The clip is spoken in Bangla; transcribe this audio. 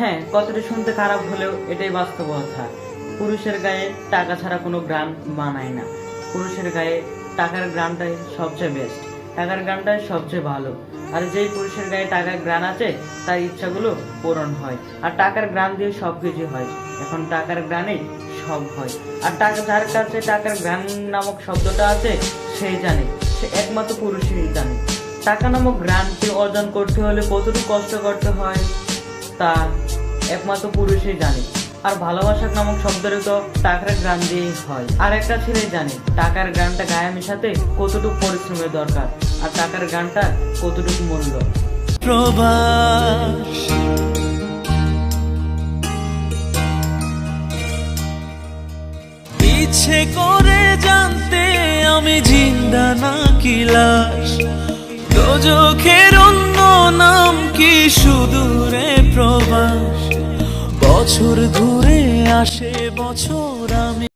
হ্যাঁ কতটা শুনতে খারাপ হলেও এটাই বাস্তবতা পুরুষের গায়ে টাকা ছাড়া কোনো গ্রাম মানায় না। পুরুষের গায়ে টাকার গ্রামটাই সবচেয়ে বেস্ট টাকার গ্রামটাই সবচেয়ে ভালো। আর যেই পুরুষের গায়ে টাকার গ্রান আছে, তার ইচ্ছাগুলো পূরণ হয়। আর টাকার গ্রান দিয়ে সব কিছু হয়। এখন টাকার গ্রানেই সব হয়। আর টাকা যার কাছে টাকার গ্রান নামক শব্দটা আছে সেই জানে। সে একমাত্র পুরুষই জানে। টাকা নামক গ্রানকে অর্জন করতে হলে কতটুকু কষ্ট করতে হয়, তা একমাত্র পুরুষই জানে। আর ভালোবাসা নামক শব্দের তো টাকার গ্রান দিয়েই হয়। আর একটা ছেলে জানে, টাকার গ্রানটা গায়ে মেশাতে কতটুকু পরিশ্রমের দরকার, আর টাকার গানটা কতটুকু মূল্য। প্রবাস। ইচ্ছে করে জানতে আমি জিন্দা না কি লাশ। দোজখের অন্য নাম কি প্রবাস বছর ধরে আসে বছর আমি